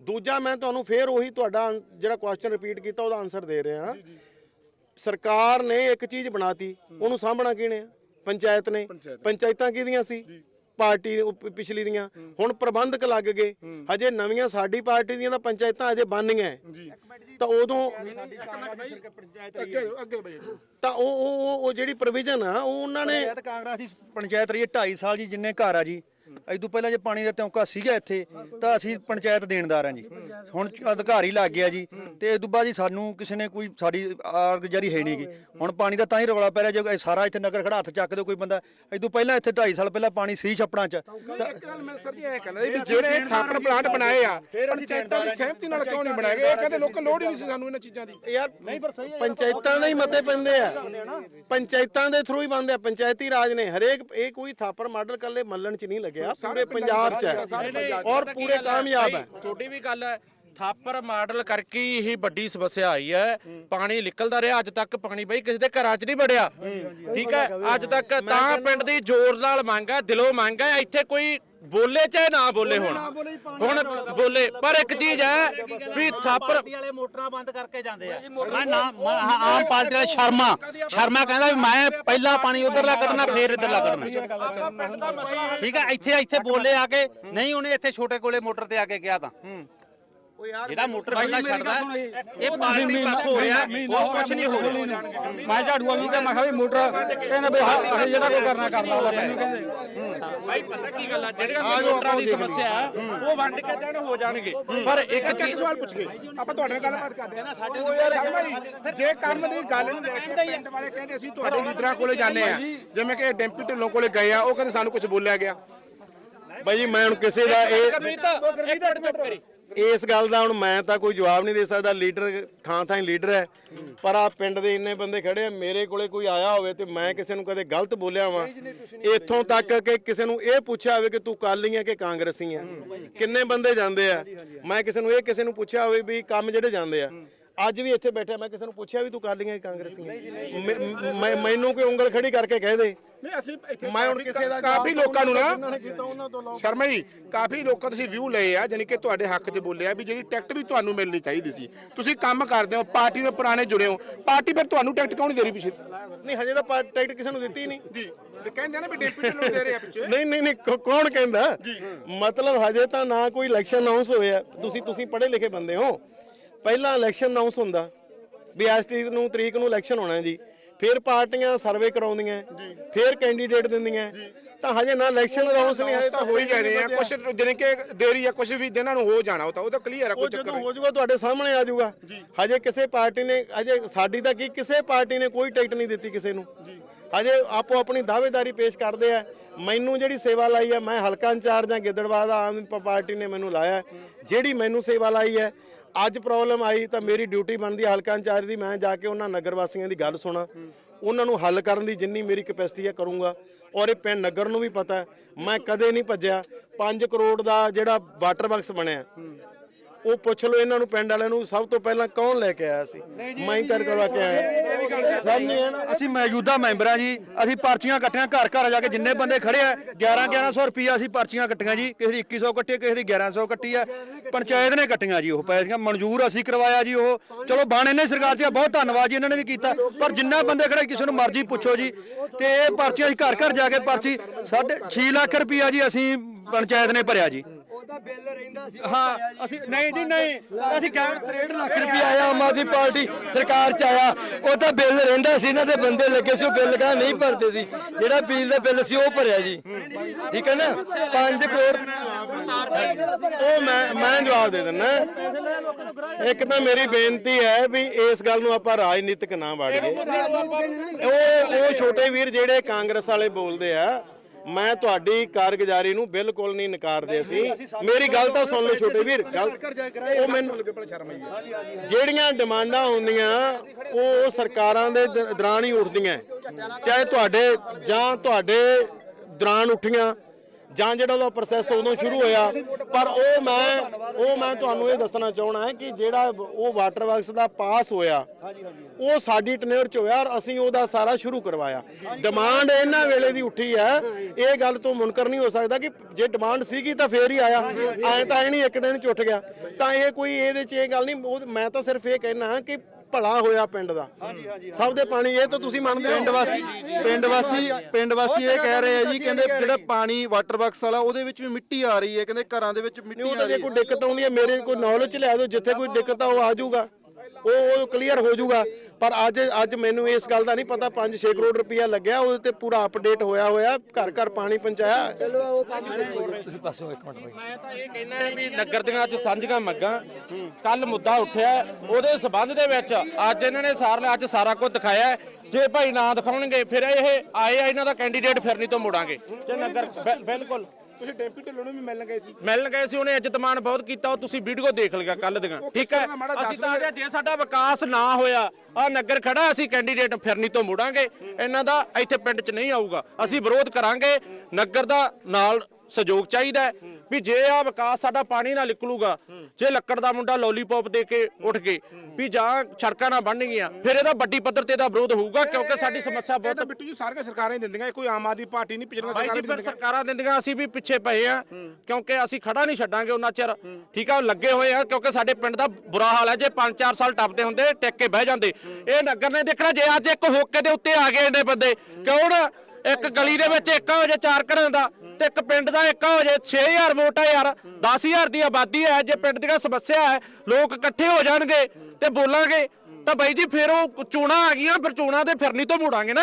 ਦੂਜਾ ਮੈਂ ਤੁਹਾਨੂੰ ਫੇਰ ਉਹੀ ਤੁਹਾਡਾ ਜਿਹੜਾ ਕੁਐਸਚਨ ਰਿਪੀਟ ਕੀਤਾ ਉਹਦਾ ਆਨਸਰ ਦੇ ਰਿਹਾ ਸਰਕਾਰ ਨੇ ਇੱਕ ਚੀਜ਼ ਬਣਾਤੀ ਉਹਨੂੰ ਸਾਂਭਣਾ ਕਿਹਨੇ ਆ? ਪੰਚਾਇਤ ਨੇ। ਪੰਚਾਇਤ। ਪੰਚਾਇਤਾਂ ਕਿਹਦੀਆਂ ਸੀ? ਪਾਰਟੀ ਪਿਛਲੀ ਦੀਆਂ। ਹੁਣ ਪ੍ਰਬੰਧਕ ਲੱਗ ਗਏ। ਹਜੇ ਨਵੀਆਂ ਸਾਡੀ ਪਾਰਟੀ ਦੀਆਂ ਤਾਂ ਪੰਚਾਇਤਾਂ ਹਜੇ ਬਣਨੀਆਂ ਹੈ। ਤਾਂ ਉਦੋਂ ਅੱਗੇ ਅੱਗੇ ਬਈ। ਤਾਂ ਉਹ ਉਹ ਉਹ- ਉਹ ਜਿਹੜੀ ਪ੍ਰੋਵੀਜ਼ਨ ਆ ਉਹ ਉਹਨਾਂ ਨੇ ਪੰਚਾਇਤ ਕਾਂਗਰਸ ਦੀ ਪੰਚਾਇਤ ਰਹੀ ਹੈ 2.5 ਸਾਲ ਜੀ ਜਿੰਨੇ ਘਰ ਆ ਜੀ। ਇਦੋਂ ਪਹਿਲਾਂ ਜੇ ਪਾਣੀ ਦਾ ਤਿਉਂਕਾ ਸੀਗਾ ਇੱਥੇ ਤਾਂ ਅਸੀਂ ਪੰਚਾਇਤ ਦੇਣਦਾਰ ਹਾਂ ਜੀ। ਹੁਣ ਅਧਿਕਾਰੀ ਲੱਗ ਗਿਆ ਜੀ ਤੇ ਇਸ ਤੋਂ ਬਾਅਦ ਜੀ ਸਾਨੂੰ ਕਿਸੇ ਨੇ ਕੋਈ ਸਾਡੀ ਆਰਗੁਜ਼ਾਰੀ ਹੈ ਨਹੀਂਗੀ ਹੁਣ ਪਾਣੀ ਦਾ ਤਾਂ ਹੀ ਰੌਲਾ ਪੈ ਰਿਹਾ ਜੇ ਇਹ ਸਾਰਾ ਇੱਥੇ ਨਗਰ ਖੜਾ ਹੱਥ ਚੱਕ ਦੇ ਕੋਈ ਬੰਦਾ। ਇਦੋਂ ਪਹਿਲਾਂ ਇੱਥੇ 2.5 ਸਾਲ ਪਹਿਲਾਂ ਪਾਣੀ ਸੀ ਛੱਪੜਾਂ 'ਚ। ਤਾਂ ਇੱਕ ਗੱਲ ਮੈਂ ਸਰ ਜੀ ਇਹ ਕਹਿੰਦਾ ਵੀ ਜਿਹੜੇ ਇਹ ਖਾਪਰ ਪਲਾਂਟ ਬਣਾਏ ਆ ਪੰਚਾਇਤਾਂ ਦੀ ਸਹਿਮਤੀ ਨਾਲ ਕਿਉਂ ਨਹੀਂ ਬਣਾਏ ਗਏ? ਇਹ ਕਹਿੰਦੇ ਲੋਕਾਂ ਲੋੜ ਹੀ ਨਹੀਂ ਸੀ ਸਾਨੂੰ ਇਹਨਾਂ ਚੀਜ਼ਾਂ ਦੀ। ਯਾਰ ਪੰਚਾਇਤਾਂ ਦੇ ਹੀ ਮਤੇ ਪੈਂਦੇ ਆ। ਪੰਚਾਇਤਾਂ ਦੇ ਥਰੂ ਹੀ ਬਣਦੇ ਆ ਪੰਚਾਇਤੀ ਰਾਜ ਨੇ। ਹਰੇਕ ਇਹ ਕੋਈ ਥਾਪਰ ਮਾਡਲ ਕੱਲੇ ਮੱਲਣ ਚ ਨਹੀਂ ਲੱਗਿਆ ਪੂਰੇ ਪੰਜਾਬ ਚ ਹੈ। ਔਰ ਪੂਰੇ ਕਾਮਯਾਬ ਹੈ। ਤੁਹਾਡੀ ਵੀ ਗੱਲ ਹੈ ਥਾਪਰ ਮਾਡਲ ਕਰਕੇ ਹੀ ਵੱਡੀ ਸਮੱਸਿਆ ਆਈ ਹੈ। ਪਾਣੀ ਨਿਕਲਦਾ ਰਿਹਾ ਅੱਜ ਤੱਕ ਪਾਣੀ ਬਈ ਕਿਸੇ ਦੇ ਘਰਾਂ 'ਚ ਨਹੀਂ ਵੜਿਆ। ਠੀਕ ਹੈ? ਅੱਜ ਤੱਕ ਤਾਂ ਪਿੰਡ ਦੀ ਜ਼ੋਰ ਨਾਲ ਮੰਗ ਹੈ ਦਿਲੋਂ ਮੰਗ ਹੈ ਇੱਥੇ ਕੋਈ ਬੋਲੇ ਚਾਹੇ ਨਾ ਬੋਲੇ ਹੁਣ। ਹੁਣ ਬੋਲੇ ਪਰ ਇੱਕ ਚੀਜ਼ ਹੈ ਵੀ ਥਾਪਰ ਪਾਰਟੀ ਵਾਲੇ ਮੋਟਰਾਂ ਬੰਦ ਕਰਕੇ ਜਾਂਦੇ ਆ। ਮੈਂ ਨਾ ਮੈਂ ਆਮ ਪਾਰਟੀ ਦਾ ਸ਼ਰਮਾ। ਸ਼ਰਮਾ ਕਹਿੰਦਾ ਵੀ ਮੈਂ ਪਹਿਲਾਂ ਪਾਣੀ ਉਧਰਲਾ ਕੱਢਣਾ ਫੇਰ ਇਧਰਲਾ ਕੱਢਣਾ। ਠੀਕ ਹੈ ਇੱਥੇ ਇੱਥੇ ਬੋਲੇ ਆ ਕੇ ਨਹੀਂ ਉਹਨੇ ਇੱਥੇ ਛੋਟੇ ਕੋਲੇ ਮੋਟਰ ਤੇ ਆ ਕੇ ਕਿਹਾ ਤਾਂ। ਜਿਹੜਾ ਮੋਟਰ ਬੰਦਾ ਛੱਡਦਾ ਇਹ ਪਾਰਟੀ ਪਾਸ ਹੋ ਰਿਹਾ ਹੋਰ ਕੁਝ ਨਹੀਂ ਹੋ ਰਿਹਾ ਮੈਂ ਝਾੜੂਆ ਵੀ ਤਾਂ ਮੈਂ ਕਿਹਾ ਵੀ ਮੋਟਰ ਕਹਿੰਦਾ ਬਈ ਹਾਂ ਜਿਹੜਾ ਕੋਈ ਕਰਨਾ ਕਰਦਾ ਵਾ ਮੈਨੂੰ ਕਹਿੰਦੇ ਭਾਈ ਪਤਾ ਕੀ ਗੱਲ ਆ ਜਿਹੜੀਆਂ ਮੋਟਰਾਂ ਦੀ ਸਮੱਸਿਆ ਉਹ ਵੰਡ ਕੇ ਜਾਣ ਹੋ ਜਾਣਗੇ ਪਰ ਇੱਕ ਇੱਕ ਸਵਾਲ ਪੁੱਛ ਗਏ ਆਪਾਂ ਤੁਹਾਡੇ ਨਾਲ ਗੱਲਬਾਤ ਕਰਦੇ ਹਾਂ ਸਾਡੇ ਸ਼ਰਮਾ ਜੀ ਜੇ ਕੰਮ ਦੀ ਗੱਲ ਨੂੰ ਲੈ ਕੇ ਪਿੰਡ ਵਾਲੇ ਕਹਿੰਦੇ ਅਸੀਂ ਤੁਹਾਡੇ ਲੀਡਰਾਂ ਕੋਲੇ ਜਾਂਦੇ ਆ ਜਿਵੇਂ ਕਿ ਡੈਂਪੀ ਢਿੱਲੋਂ ਕੋਲੇ ਗਏ ਆ ਉਹ ਕਹਿੰਦੇ ਸਾਨੂੰ ਕੁਝ ਬੋਲਿਆ ਗਿਆ ਬਾਈ ਜੀ ਮੈਂ ਹੁਣ ਕਿਸੇ ਦਾ ਇਹ ਇਸ ਗੱਲ ਦਾ ਹੁਣ ਮੈਂ ਤਾਂ ਕੋਈ ਜਵਾਬ ਨਹੀਂ ਦੇ ਸਕਦਾ ਲੀਡਰ ਥਾਂ ਥਾਂ ਲੀਡਰ ਹੈ। ਪਰ ਆ ਪਿੰਡ ਦੇ ਇੰਨੇ ਬੰਦੇ ਖੜੇ ਆ ਮੇਰੇ ਕੋਲੇ ਕੋਈ ਆਇਆ ਹੋਵੇ ਤੇ ਮੈਂ ਕਿਸੇ ਨੂੰ ਕਦੇ ਗਲਤ ਬੋਲਿਆ ਵਾਂ। ਇੱਥੋਂ ਤੱਕ ਕਿ ਕਿਸੇ ਨੂੰ ਇਹ ਪੁੱਛਿਆ ਹੋਵੇ ਕਿ ਤੂੰ ਕਾਲੀ ਹੈ ਕਿ ਕਾਂਗਰਸੀ ਹੈ। ਕਿੰਨੇ ਬੰਦੇ ਜਾਂਦੇ ਆ? ਮੈਂ ਕਿਸੇ ਨੂੰ ਇਹ ਕਿਸੇ ਨੂੰ ਪੁੱਛਿਆ ਹੋਵੇ ਵੀ ਕੰਮ ਜਿਹੜੇ ਜਾਂਦੇ ਆ। ਅੱਜ ਵੀ ਇੱਥੇ ਬੈਠਾ ਮੈਂ ਕਿਸੇ ਨੂੰ ਪੁੱਛਿਆ ਵੀ ਤੂੰ ਕਾਲੀ ਹੈ ਕਿ ਕਾਂਗਰਸੀ ਮੈਂ- ਮੈਨੂੰ ਕੋਈ ਉਂਗਲ ਖੜੀ ਕਰਕੇ ਕਹਿ ਦੇ। ਨਹੀਂ ਅਸੀਂ ਇੱਥੇ ਮੈਂ ਹੁਣ ਕਿਸੇ ਦਾ ਕਾਫੀ ਲੋਕਾਂ ਨੂੰ ਨਾ ਨੇ ਸ਼ਰਮਾ ਜੀ ਕਾਫੀ ਲੋਕਾਂ ਤੁਸੀਂ ਵਿਊ ਲਏ ਆ ਜਾਨੀ ਕਿ ਤੁਹਾਡੇ ਹੱਕ 'ਚ ਬੋਲਿਆ ਵੀ ਜਿਹੜੀ ਟਿਕਟ ਵੀ ਤੁਹਾਨੂੰ ਮਿਲਣੀ ਚਾਹੀਦੀ ਸੀ। ਤੁਸੀਂ ਕੰਮ ਕਰਦੇ ਹੋ ਪਾਰਟੀ ਨਾਲ ਪੁਰਾਣੇ ਜੁੜੇ ਹੋ। ਪਾਰਟੀ ਫਿਰ ਤੁਹਾਨੂੰ ਟਿਕਟ ਕਿਉਂ ਨਹੀਂ ਦੇ ਰਹੀ ਪਿੱਛੇ? ਨਹੀਂ ਹਜੇ ਤਾਂ ਟਿਕਟ ਕਿਸੇ ਨੂੰ ਦਿੱਤੀ ਨਹੀਂ। ਜੀ ਤੇ ਕਹਿੰਦੇ ਨੇ ਵੀ ਡੈਂਪੀ ਢਿੱਲੋਂ ਦੇ ਰਹੇ ਆ ਪਿੱਛੇ। ਨਹੀਂ ਨਹੀਂ ਨਹੀਂ ਕੌਣ ਕਹਿੰਦਾ? ਮਤਲਬ ਹਜੇ ਤਾਂ ਨਾ ਕੋਈ ਇਲੈਕਸ਼ਨ ਅਨਾਉਂਸ ਹੋਇਆ। ਤੁਸੀਂ ਤੁਸੀਂ ਪੜ੍ਹੇ ਲਿਖੇ ਬੰਦੇ ਹੋ। ਪਹਿਲਾਂ ਇਲੈਕਸ਼ਨ ਅਨਾਉਂਸ ਹੁੰਦਾ। ਵੀ ਇਸ ਤਰੀਕ ਨੂੰ ਤਰੀਕ ਨੂੰ ਇਲੈਕਸ਼ਨ ਹੋਣਾ ਹੈ ਜੀ। ਫਿਰ ਪਾਰਟੀਆਂ ਸਰਵੇ ਕਰਾਉਂਦੀਆਂ ਫਿਰ ਕੈਂਡੀਡੇਟ ਦਿੰਦੀਆਂ। ਤਾਂ ਹਜੇ ਨਾ ਇਲੈਕਸ਼ਨ ਅਨਾਉਂਸ ਨਹੀਂ ਹਜੇ ਤਾਂ ਹੋ ਹੀ ਜਾ ਰਹੇ ਆ। ਕੁਝ ਜਾਨੀ ਕਿ ਦੇਰੀ ਆ ਕੁਝ ਵੀ ਦਿਨਾਂ ਨੂੰ ਹੋ ਜਾਣਾ ਉਹ ਤਾਂ ਉਹ ਤਾਂ ਕਲੀਅਰ ਆ ਕੋਈ ਹੋ ਜਾਊਗਾ ਤੁਹਾਡੇ ਸਾਹਮਣੇ ਆ ਜਾਊਗਾ। ਹਜੇ ਕਿਸੇ ਪਾਰਟੀ ਨੇ ਹਜੇ ਸਾਡੀ ਤਾਂ ਕੀ ਕਿਸੇ ਪਾਰਟੀ ਨੇ ਕੋਈ ਟਿਕਟ ਨਹੀਂ ਦਿੱਤੀ ਕਿਸੇ ਨੂੰ। ਹਜੇ ਆਪੋ ਆਪਣੀ ਦਾਅਵੇਦਾਰੀ ਪੇਸ਼ ਕਰਦੇ ਆ। ਮੈਨੂੰ ਜਿਹੜੀ ਸੇਵਾ ਲਾਈ ਹੈ ਮੈਂ ਹਲਕਾ ਇੰਚਾਰਜ ਜਾਂ ਗਿੱਦੜਬਾਹ ਦਾ ਆਮ ਪਾਰਟੀ ਨੇ ਮੈਨੂੰ ਲਾਇਆ। ਹੈ। ਜਿਹੜੀ ਮੈਨੂੰ ਸੇਵਾ ਲਾਈ ਹੈ ਅੱਜ ਪ੍ਰੋਬਲਮ ਆਈ ਤਾਂ ਮੇਰੀ ਡਿਊਟੀ ਬਣਦੀ ਹਲਕਾ ਇੰਚਾਰਜ ਦੀ, ਮੈਂ ਜਾ ਕੇ ਉਹਨਾਂ ਨਗਰ ਵਾਸੀਆਂ ਦੀ ਗੱਲ ਸੁਣਾ। ਉਹਨਾਂ ਨੂੰ ਹੱਲ ਕਰਨ ਦੀ ਜਿੰਨੀ ਮੇਰੀ ਕਪੈਸਿਟੀ ਹੈ ਕਰੂੰਗਾ। ਔਰ ਇਹ ਪਿੰਡ ਨਗਰ ਨੂੰ ਵੀ ਪਤਾ ਮੈਂ ਕਦੇ ਨਹੀਂ ਭੱਜਿਆ। 5 ਕਰੋੜ ਦਾ ਜਿਹੜਾ ਵਾਟਰ ਬਕਸ ਬਣਿਆ ਉਹ ਪੁੱਛ ਲਓ ਇਹਨਾਂ ਨੂੰ ਪਿੰਡ ਵਾਲਿਆਂ ਨੂੰ ਸਭ ਤੋਂ ਪਹਿਲਾਂ ਕੌਣ ਲੈ ਕੇ ਆਇਆ ਸੀ? ਮੈਂ ਹੀ ਕਰ ਕਰਵਾ ਕੇ ਆਇਆ। ਸਾਹਮਣੇ ਹੈ ਨਾ ਅਸੀਂ ਮੌਜੂਦਾ ਮੈਂਬਰ ਆ ਜੀ ਅਸੀਂ ਪਰਚੀਆਂ ਕੱਟੀਆਂ ਘਰ ਘਰ ਜਾ ਕੇ ਜਿੰਨੇ ਬੰਦੇ ਖੜੇ ਆ 11 1100 ਰੁਪਈਆ ਅਸੀਂ ਪਰਚੀਆਂ ਕੱਟੀਆਂ ਜੀ ਕਿਸੇ ਦੀ 2100 ਕੱਟੀ ਕਿਸੇ ਦੀ 1100 ਕੱਟੀ ਆ। ਪੰਚਾਇਤ ਨੇ ਕੱਟੀਆਂ ਜੀ ਉਹ ਪੈਸੀਆਂ ਮਨਜ਼ੂਰ ਅਸੀਂ ਕਰਵਾਇਆ ਜੀ ਉਹ। ਚਲੋ ਬਾਣੇ ਨੇ ਸਰਕਾਰ ਜੀ ਬਹੁਤ ਧੰਨਵਾਦ ਜੀ ਇਹਨਾਂ ਨੇ ਵੀ ਕੀਤਾ। ਪਰ ਜਿੰਨਾ ਬੰਦੇ ਖੜੇ ਕਿਸੇ ਨੂੰ ਮਰਜ਼ੀ ਪੁੱਛੋ ਜੀ। ਤੇ ਇਹ ਪਰਚੀਆਂ ਅਸੀਂ ਘਰ ਘਰ ਜਾ ਕੇ ਪਰਚੀ ਸਾਢੇ 6 ਲੱਖ ਰੁਪਈਆ ਜੀ ਅਸੀਂ ਪੰਚਾਇਤ ਨੇ ਭਰਿਆ ਜੀ। ਹਾਂ ਅਸੀਂ ਨਹੀਂ ਜੀ ਨਹੀਂ। ਅਸੀਂ ਕਹਿ 63 ਲੱਖ ਰੁਪਇਆ ਆਇਆ ਆਮ ਆਦਮੀ ਪਾਰਟੀ ਸਰਕਾਰ ਚ ਆਇਆ। ਉਹ ਤਾਂ ਬਿੱਲ ਰਹਿੰਦਾ ਸੀ ਇਹਨਾਂ ਦੇ ਬੰਦੇ ਲੱਗੇ ਸੀ ਉਹ ਬਿੱਲ ਕਾ ਨਹੀਂ ਭਰਦੇ ਸੀ। ਜਿਹੜਾ ਬਿਜਲੀ ਦਾ ਬਿੱਲ ਸੀ ਉਹ ਭਰਿਆ ਜੀ। ਠੀਕ ਹੈ ਨਾ? 5 ਕਰੋੜ ਉਹ ਮੈਂ ਮੈਂ ਜਵਾਬ ਦੇ ਦਿੰਦਾ। ਇੱਕ ਤਾਂ ਮੇਰੀ ਬੇਨਤੀ ਹੈ ਵੀ ਇਸ ਗੱਲ ਨੂੰ ਆਪਾਂ ਰਾਜਨੀਤਿਕ ਨਾ ਵਾੜੀਏ। ਉਹ ਉਹ ਛੋਟੇ ਵੀਰ ਜਿਹੜੇ ਕਾਂਗਰਸ ਵਾਲੇ ਬੋਲਦੇ ਆ ਮੈਂ ਤੁਹਾਡੀ ਕਾਰਗੁਜ਼ਾਰੀ ਨੂੰ ਬਿਲਕੁਲ ਨਹੀਂ ਨਕਾਰਦੇ ਅਸੀਂ। ਮੇਰੀ ਗੱਲ ਤਾਂ ਸੁਣ ਲਓ ਛੋਟੇ ਵੀਰ ਗੱਲ ਉਹ ਮੈਨੂੰ ਜਿਹੜੀਆਂ ਡਿਮਾਂਡਾਂ ਹੁੰਦੀਆਂ ਉਹ ਸਰਕਾਰਾਂ ਦੇ ਦ- ਦੌਰਾਨ ਹੀ ਉੱਠਦੀਆਂ। ਚਾਹੇ ਤੁਹਾਡੇ ਜਾਂ ਤੁਹਾਡੇ ਦੌਰਾਨ ਉੱਠੀਆਂ ਜਾਂ ਜਿਹੜਾ ਉਹਦਾ ਪ੍ਰੋਸੈਸ ਉਦੋਂ ਸ਼ੁਰੂ ਹੋਇਆ, ਪਰ ਉਹ ਮੈਂ ਉਹ ਮੈਂ ਤੁਹਾਨੂੰ ਇਹ ਦੱਸਣਾ ਚਾਹਣਾ ਹੈ ਕਿ ਜਿਹੜਾ ਉਹ ਵਾਟਰ ਵਰਕਸ ਦਾ ਪਾਸ ਹੋਇਆ, ਉਹ ਸਾਡੀ ਟਨੇਰ ਚ ਹੋਇਆ ਔਰ ਅਸੀਂ ਉਹਦਾ ਸਾਰਾ ਸ਼ੁਰੂ ਕਰਵਾਇਆ। ਡਿਮਾਂਡ ਇਹਨਾਂ ਵੇਲੇ ਦੀ ਉੱਠੀ ਹੈ। ਇਹ ਗੱਲ ਤੋਂ ਮੁਨਕਰ ਨਹੀਂ ਹੋ ਸਕਦਾ ਕਿ ਜੇ ਡਿਮਾਂਡ ਸੀਗੀ ਤਾਂ ਫੇਰ ਹੀ ਆਇਆ। ਐ ਤਾਂ ਇਹ ਨਹੀਂ ਇੱਕ ਦਿਨ ਚ ਉੱਠ ਗਿਆ। ਤਾਂ ਇਹ ਕੋਈ ਇਹਦੇ ਚ ਇਹ ਗੱਲ ਨਹੀਂ, ਉਹ- ਮੈਂ ਤਾਂ ਸਿਰਫ ਇਹ ਕਹਿਣਾ ਕਿ ਭਲਾ ਹੋਇਆ ਪਿੰਡ ਦਾ। ਸਭ ਦੇ ਪਾਣੀ ਇਹ ਤਾਂ ਤੁਸੀਂ ਮੰਨਦੇ ਹੋ। ਪਿੰਡ ਵਾਸੀ ਪਿੰਡ ਵਾਸੀ ਪਿੰਡ ਵਾਸੀ ਇਹ ਕਹਿ ਰਹੇ ਆ ਜੀ ਕਹਿੰਦੇ ਜਿਹੜਾ ਪਾਣੀ ਵਾਟਰ ਬਾਕਸ ਵਾਲਾ ਉਹਦੇ ਵਿੱਚ ਵੀ ਮਿੱਟੀ ਆ ਰਹੀ ਹੈ ਕਹਿੰਦੇ ਘਰਾਂ ਦੇ ਵਿੱਚ ਮਿੱਟੀ ਆ ਰਹੀ ਕੋਈ ਹੈ। ਦਿੱਕਤ ਆਉਂਦੀ ਹੈ ਮੇਰੇ ਕੋਈ ਨੌਲੇਜ ਲਿਆ ਦਿਓ ਜਿੱਥੇ ਕੋਈ ਦਿੱਕਤ ਆ ਉਹ ਆ ਜਾਊਗਾ। ਉਹ ਉਹ ਕਲੀਅਰ ਹੋ ਜਾਊਗਾ। ਪਰ ਅੱਜ ਅੱਜ ਮੈਨੂੰ ਇਸ ਗੱਲ ਦਾ ਨਹੀਂ ਪਤਾ 5-6 ਕਰੋੜ ਰੁਪਇਆ ਲੱਗਿਆ ਉਹਦੇ ਤੇ ਪੂਰਾ ਅਪਡੇਟ ਹੋਇਆ ਹੋਇਆ ਘਰ ਘਰ ਪਾਣੀ ਪਹੁੰਚਾਇਆ। ਚਲੋ ਉਹ ਕੰਮ ਤੁਸੀਂ ਪਾਸੋਂ ਇੱਕ ਮਿੰਟ ਬਾਈ। ਮੈਂ ਤਾਂ ਇਹ ਕਹਿਣਾ ਵੀ ਨਗਰ ਦੀਆਂ ਅੱਜ ਸਾਂਝੀਆਂ ਮੰਗਾਂ ਕੱਲ ਮੁੱਦਾ ਉੱਠਿਆ ਉਹਦੇ ਸਬੰਧ ਦੇ ਵਿੱਚ ਅੱਜ ਇਹਨਾਂ ਨੇ ਸਾਰ ਅੱਜ ਸਾਰਾ ਕੁਝ ਦਿਖਾਇਆ। ਜੇ ਭਾਈ ਨਾ ਦਿਖਾਉਣਗੇ ਫਿਰ ਇਹ ਆਏ ਆ ਇਹਨਾਂ ਦਾ ਕੈਂਡੀਡੇਟ ਫਿਰ ਨਹੀਂ ਤੋਂ ਮੁੜਾਂਗੇ। ਜੇ ਨਗਰ ਬਿ- ਬਿਲਕੁਲ। ਤੁਸੀਂ ਡੈਂਪੀ ਢਿੱਲੋਂ ਨੂੰ ਵੀ ਮਿਲਣ ਗਏ ਸੀ? ਮਿਲਣ ਗਏ ਸੀ ਉਹਨੇ ਇੱਜ਼ਤਮਾਨ ਬਹੁਤ ਕੀਤਾ ਉਹ ਤੁਸੀਂ ਵੀਡੀਓ ਦੇਖ ਲਿਆ ਕੱਲ ਦੀਆਂ ਠੀਕ ਹੈ? ਅਸੀਂ ਤਾਂ ਆਖਿਆ ਜੇ ਸਾਡਾ ਵਿਕਾਸ ਨਾ ਹੋਇਆ ਆ ਨਗਰ ਖੜਾ ਅਸੀਂ ਕੈਂਡੀਡੇਟ ਫਿਰਨੀ ਤੋਂ ਮੁੜਾਂਗੇ ਇਹਨਾਂ ਦਾ ਇੱਥੇ ਪਿੰਡ 'ਚ ਨਹੀਂ ਆਊਗਾ ਅਸੀਂ ਵਿਰੋਧ ਕਰਾਂਗੇ ਨਗਰ ਦਾ ਨਾਲ ਸਹਿਯੋਗ ਚਾਹੀਦਾ ਵੀ ਜੇ ਆ ਵਿਕਾਸ ਸਾਡਾ ਪਾਣੀ ਨਾਲ ਨਿਕਲੂਗਾ ਜੇ ਲੱਕੜ ਦਾ ਮੁੰਡਾ ਲੋਲੀਪੌਪ ਦੇ ਕੇ ਉੱਠ ਕੇ ਵੀ ਜਾਂ ਸੜਕਾਂ ਨਾ ਬਣਨਗੀਆਂ ਫਿਰ ਇਹਦਾ ਵੱਡੀ ਪੱਧਰ ਤੇ ਇਹਦਾ ਵਿਰੋਧ ਹੋਊਗਾ ਕਿਉਂਕਿ ਸਾਡੀ ਸਮੱਸਿਆ ਬਹੁਤ ਤਾਂ ਬਿੱਟੂ ਜੀ ਸਾਰੀਆਂ ਸਰਕਾਰਾਂ ਹੀ ਦਿੰਦੀਆਂ ਕੋਈ ਆਮ ਆਦਮੀ ਪਾਰਟੀ ਨਹੀਂ ਪਿਛਲੀਆਂ ਸਰਕਾਰਾਂ ਵੀ ਸਰਕਾਰਾਂ ਦਿੰਦੀਆਂ ਅਸੀਂ ਵੀ ਪਿੱਛੇ ਪਏ ਆ ਕਿਉਂਕਿ ਅਸੀਂ ਖੜਾ ਨਹੀਂ ਛੱਡਾਂਗੇ ਉਹਨਾਂ ਚਿਰ। ਠੀਕ ਆ ਲੱਗੇ ਹੋਏ ਆ ਕਿਉਂਕਿ ਸਾਡੇ ਪਿੰਡ ਦਾ ਬੁਰਾ ਹਾਲ ਹੈ ਜੇ 5-4 ਸਾਲ ਟੱਪਦੇ ਹੁੰਦੇ ਟਿਕ ਕੇ ਬਹਿ ਜਾਂਦੇ। ਇਹ ਨਗਰ ਨੇ ਦੇਖਣਾ ਜੇ ਅੱਜ ਇੱਕ ਹੋਕੇ ਦੇ ਉੱਤੇ ਆ ਗਏ ਨੇ ਬੰਦੇ ਕਿਉਂ ਨਾ ਇੱਕ ਗਲੀ ਦੇ ਵਿੱਚ ਇੱਕ ਹੋ ਜੇ ਚਾਰ ਘਰਾਂ ਦਾ ਤੇ ਇੱਕ ਪਿੰਡ ਦਾ ਇੱਕ ਹੋ ਜੇ 6000 ਵੋਟ ਯਾਰ 10000 ਦੀ ਆਬਾਦੀ ਹੈ ਜੇ ਪਿੰਡ ਦੀਆਂ ਸਮੱਸਿਆ ਹੈ ਲੋਕ ਇਕੱਠੇ ਹੋ ਜਾਣਗੇ ਤੇ ਬੋਲਾਂਗੇ ਤਾਂ ਬਾਈ ਜੀ ਫਿਰ ਉਹ ਚੋਣਾਂ ਆ ਗਈਆਂ ਫਿਰ ਚੋਣਾਂ ਤੇ ਫਿਰਨੀ ਤੋਂ ਮੁੜਾਂਗੇ ਨਾ।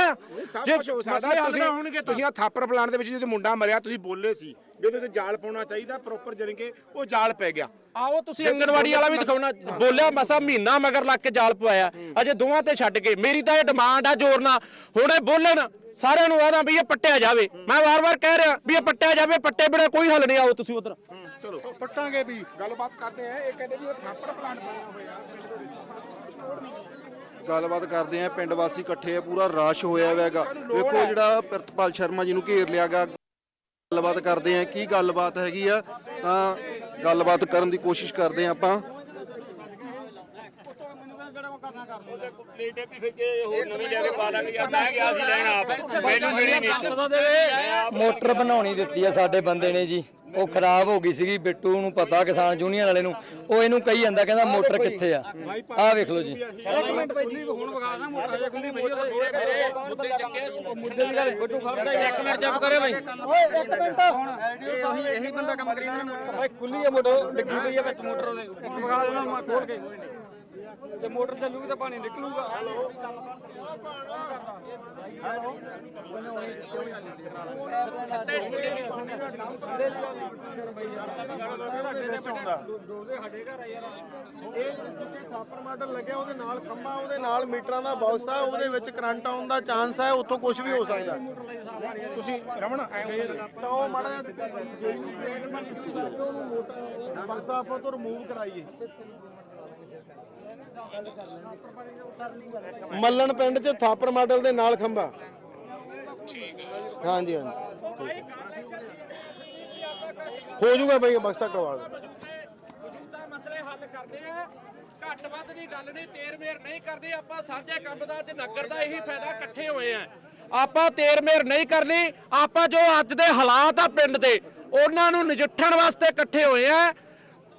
ਜੇ ਮਸਲੇ ਹੱਲ ਤੁਸੀਂ ਨਾ ਹੋਣਗੇ ਤਾਂ। ਤੁਸੀਂ ਆ ਥਾਪਰ ਪਲਾਨ ਦੇ ਵਿੱਚ ਜਦੋਂ ਮੁੰਡਾ ਮਰਿਆ ਤੁਸੀਂ ਬੋਲੇ ਸੀ ਵੀ ਉਹਦੇ ਤੇ ਜਾਲ ਪਾਉਣਾ ਚਾਹੀਦਾ ਪ੍ਰੋਪਰ ਜਾਣੀ ਕਿ ਉਹ ਜਾਲ ਪੈ ਗਿਆ। ਆਓ ਤੁਸੀਂ ਅੰਗਨਵਾੜੀ ਵਾਲਾ ਵੀ ਦਿਖਾਉਣਾ ਬੋਲਿਆ ਮਸਾ ਮਹੀਨਾ ਮਗਰ ਲੱਗ ਕੇ ਜਾਲ ਪਵਾਇਆ ਅਜੇ ਦੋਵਾਂ ਤੇ ਛੱਡ ਕੇ ਮੇਰੀ ਤਾਂ ਇਹ ਡਿਮਾਂਡ ਆ ਜ਼ੋਰ ਨਾਲ ਹੁਣ ਇਹ ਬੋਲਣ। ਸਾਰਿਆਂ ਨੂੰ ਆਦਾ ਵੀ ਇਹ ਪੱਟਿਆ ਜਾਵੇ। ਮੈਂ ਵਾਰ-ਵਾਰ ਕਹਿ ਰਿਹਾ ਵੀ ਇਹ ਪੱਟਿਆ ਜਾਵੇ ਪੱਟੇ ਬਿਨਾ ਕੋਈ ਹੱਲ ਨਹੀਂ ਆਓ ਤੁਸੀਂ ਉਧਰ। ਚਲੋ। ਪੱਟਾਂਗੇ ਵੀ। ਗੱਲਬਾਤ ਕਰਦੇ ਆ ਇਹ ਕਹਿੰਦੇ ਵੀ ਉਹ ਥਾਪਰ ਪਲਾਨ ਬਣਿਆ ਹੋਇਆ ਗੱਲਬਾਤ ਕਰਦੇ ਆ ਪਿੰਡ ਵਾਸੀ ਇਕੱਠੇ ਆ ਪੂਰਾ ਰਸ਼ ਹੋਇਆ ਹੋਇਆਗਾ ਵੇਖੋ ਜਿਹੜਾ ਪ੍ਰਿਤਪਾਲ ਸ਼ਰਮਾ ਜੀ ਨੂੰ ਘੇਰ ਲਿਆਗਾ ਗੱਲਬਾਤ ਕਰਦੇ ਆ ਕੀ ਗੱਲਬਾਤ ਹੈਗੀ ਆ ਤਾਂ ਗੱਲਬਾਤ ਕਰਨ ਦੀ ਕੋਸ਼ਿਸ਼ ਕਰਦੇ ਆ ਆਪਾਂ। ਮੋਟਰ ਬਣਾਉਣੀ ਦਿੱਤੀ ਆ ਸਾਡੇ ਬੰਦੇ ਨੇ ਜੀ। ਉਹ ਖਰਾਬ ਹੋ ਗਈ ਸੀਗੀ ਬਿੱਟੂ ਨੂੰ ਪਤਾ ਕਿਸਾਨ ਯੂਨੀਅਨ ਵਾਲੇ ਨੂੰ। ਉਹ ਇਹਨੂੰ ਕਹੀ ਜਾਂਦਾ ਕਹਿੰਦਾ ਮੋਟਰ ਕਿੱਥੇ ਆ? ਆਹ ਵੇਖ ਲਓ ਜੀ। ਖੁੱਲੀ ਹੈ ਮੋਟਰ। ਡਿੱਗੀ ਪਈ ਹੈ ਵਿੱਚ ਮੋਟਰ ਉਹਦੇ। ਵਿਖਾ ਦੇਣਾ ਮੈਂ ਖੋਲ ਕੇ। ਤੇ ਮੋਟਰ ਚੱਲੂਗੀ ਤਾਂ ਪਾਣੀ ਨਿਕਲੂਗਾ। ਥਾਪਰ ਮਾਡਲ ਲੱਗਿਆ ਉਹਦੇ ਨਾਲ ਖੰਭਾ ਉਹਦੇ ਨਾਲ ਮੀਟਰਾਂ ਦਾ ਬਾਕਸ ਆ ਉਹਦੇ ਵਿੱਚ ਕਰੰਟ ਆਉਣ ਦਾ ਚਾਂਸ ਹੈ ਉੱਥੋਂ ਕੁਝ ਵੀ ਹੋ ਸਕਦਾ ਤੁਸੀਂ ਰਮਣ ਐ ਤਾਂ ਉਹ ਮਾੜਾ ਜਿਹਾ ਮੋਟਰ ਬਾਕਸ ਆਪਾਂ ਤੋਂ ਰਿਮੂਵ ਕਰਾਈਏ। ਮੱਲਣ ਪਿੰਡ 'ਚ ਥਾਪਰ ਮਾਡਲ ਦੇ ਨਾਲ ਖੰਭਾ। ਹਾਂਜੀ ਹਾਂਜੀ। ਹੋ ਜਾਊਗਾ ਬਈ, ਬਕਸਾ ਕਰਵਾ ਦੇ ਮੌਜੂਦਾ ਮਸਲੇ ਹੱਲ ਕਰਦੇ ਆ। ਘੱਟ ਵੱਧ ਦੀ ਗੱਲ ਨਹੀਂ, ਤੇਰ ਮੇਰ ਨਹੀਂ ਕਰਦੇ। ਆਪਾਂ ਸਾਂਝੇ ਕੰਮ ਦਾ ਅੱਜ ਨਗਰ ਦਾ ਇਹੀ ਫਾਇਦਾ, ਇਕੱਠੇ ਹੋਏ ਆ। ਆਪਾਂ ਤੇਰ ਮੇਰ ਨਹੀਂ ਕਰਨੀ, ਆਪਾਂ ਜੋ ਅੱਜ ਦੇ ਹਾਲਾਤ ਆ ਪਿੰਡ ਦੇ, ਉਹਨਾਂ ਨੂੰ ਨਜਿੱਠਣ ਵਾਸਤੇ ਇਕੱਠੇ ਹੋਏ ਆ।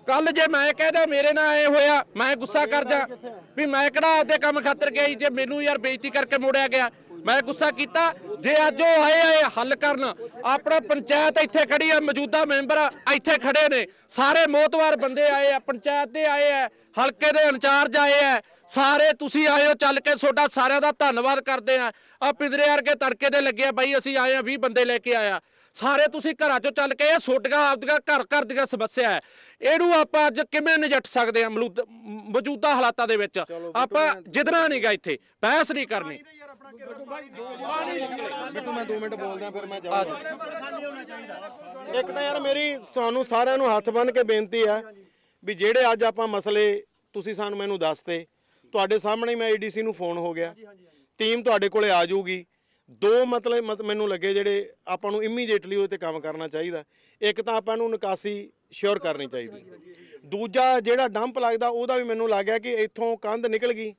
ਕੱਲ ਜੇ ਮੈਂ ਕਹਦਾ ਮੇਰੇ ਨਾਲ ਐ ਹੋਇਆ ਮੈਂ ਗੁੱਸਾ ਕਰ ਜਾ। ਵੀ ਮੈਂ ਕਿਹੜਾ ਆਪਦੇ ਕੰਮ ਖਾਤਰ ਗਿਆ ਜੇ ਮੈਨੂੰ ਯਾਰ ਬੇਇੱਜ਼ਤੀ ਕਰਕੇ ਮੋੜਿਆ ਗਿਆ। ਮੈਂ ਗੁੱਸਾ ਕੀਤਾ ਜੇ ਅੱਜ ਉਹ ਆਏ ਆਏ ਹੱਲ ਕਰਨ। ਆਪਣਾ ਪੰਚਾਇਤ ਇੱਥੇ ਖੜੀ ਆ ਮੌਜੂਦਾ ਮੈਂਬਰ ਇੱਥੇ ਖੜੇ ਨੇ। ਸਾਰੇ ਮੋਤਵਾਰ ਬੰਦੇ ਆਏ ਆ ਪੰਚਾਇਤ ਦੇ ਆਏ ਆ ਹਲਕੇ ਦੇ ਇੰਚਾਰਜ ਆਏ ਆ। ਸਾਰੇ ਤੁਸੀਂ ਆਏ ਹੋ ਚੱਲ ਕੇ ਤੁਹਾਡਾ ਸਾਰਿਆਂ ਦਾ ਧੰਨਵਾਦ ਕਰਦੇ ਆ। ਆ ਪਿੰਦਰੇ ਵਰਗੇ ਤੜਕੇ ਦੇ ਲੱਗੇ ਆ ਬਾਈ ਅਸੀਂ ਆਏ ਆ 20 ਬੰਦੇ ਲੈ ਕੇ ਆਇਆ ਸਾਰੇ ਤੁਸੀਂ ਘਰਾਂ ਚੋਂ ਚੱਲ ਕੇ ਇਹ ਛੋਟੀਆਂ ਆਪਦੀਆਂ ਘਰ ਘਰ ਦੀਆਂ ਸਮੱਸਿਆ ਹੈ। ਇਹਨੂੰ ਆਪਾਂ ਅੱਜ ਕਿਵੇਂ ਨਜਿੱਠ ਸਕਦੇ ਆ ਮਲੂਦ- ਮੌਜੂਦਾ ਹਾਲਾਤਾਂ ਦੇ ਵਿੱਚ? ਆਪਾਂ ਜਿੱਦਣਾ ਨਹੀਂਗਾ ਇੱਥੇ ਬਹਿਸ ਨਹੀਂ ਕਰਨੀ। ਬਿੱਟੂ ਮੈਂ 2 ਮਿੰਟ ਬੋਲਦਾ ਫਿਰ ਮੈਂ ਜਾਵਾਂ ਇੱਕ ਤਾਂ ਯਾਰ ਮੇਰੀ ਤੁਹਾਨੂੰ ਸਾਰਿਆਂ ਨੂੰ ਹੱਥ ਬੰਨ ਕੇ ਬੇਨਤੀ ਹੈ ਵੀ ਜਿਹੜੇ ਅੱਜ ਆਪਾਂ ਮਸਲੇ ਤੁਸੀਂ ਸਾਨੂੰ ਮੈਨੂੰ ਦੱਸਤੇ ਤੁਹਾਡੇ ਸਾਹਮਣੇ ਮੈਂ ਏਡੀਸੀ ਨੂੰ ਫੋਨ ਹੋ ਗਿਆ। ਟੀਮ ਤੁਹਾਡੇ ਕੋਲੇ ਆ ਜਾਊਗੀ। ਦੋ ਮਤਲਬ ਮਤ- ਮੈਨੂੰ ਲੱਗੇ ਜਿਹੜੇ ਆਪਾਂ ਨੂੰ ਇਮੀਡੀਏਟਲੀ ਉਹਦੇ ਤੇ ਕੰਮ ਕਰਨਾ ਚਾਹੀਦਾ। ਇੱਕ ਤਾਂ ਆਪਾਂ ਨੂੰ ਨਿਕਾਸੀ ਸ਼ੋਰ ਕਰਨੀ ਚਾਹੀਦੀ। ਦੂਜਾ ਜਿਹੜਾ ਡੰਪ ਲੱਗਦਾ ਉਹਦਾ ਵੀ ਮੈਨੂੰ ਲੱਗਿਆ ਕਿ ਇੱਥੋਂ ਕੰਧ ਨਿਕਲ ਗਈ।